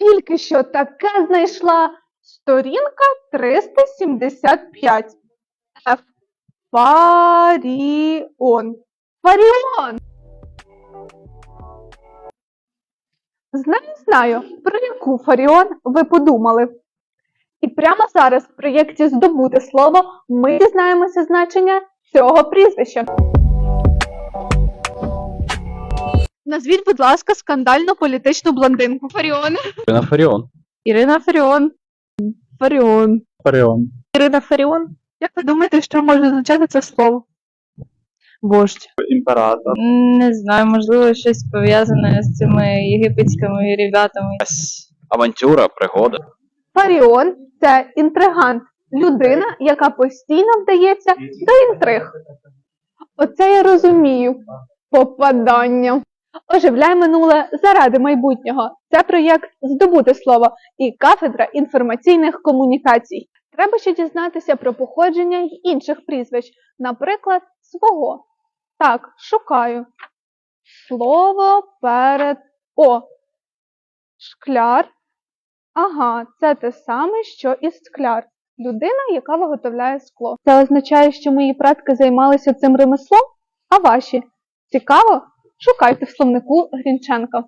Тільки що таке знайшла сторінка 375. Ф. Фаріон. Фаріон. Знаю, знаю, про яку Фаріон ви подумали. І прямо зараз в проєкті Здобути слово ми дізнаємося значення цього прізвища. Назвіть, будь ласка, скандальну політичну блондинку. Фаріон. Ірина Фаріон. Ірина Фаріон. Фаріон. Фаріон. Ірина Фаріон. Як ви думаєте, що може означати це слово? Вождь. Імператор. Не знаю, можливо, щось пов'язане з цими єгипетськими ребятами. Авантюра, пригода. Фаріон це інтригант, людина, яка постійно вдається до інтриг. Оце я розумію. Попадання. Оживляй минуле заради майбутнього. Це проєкт Здобути слово і кафедра інформаційних комунікацій. Треба ще дізнатися про походження й інших прізвищ, наприклад, свого. Так, шукаю. Слово перед О. Шкляр. Ага, це те саме, що і скляр. Людина, яка виготовляє скло. Це означає, що мої предки займалися цим ремеслом, а ваші. Цікаво? Шукайте в словнику Грінченка.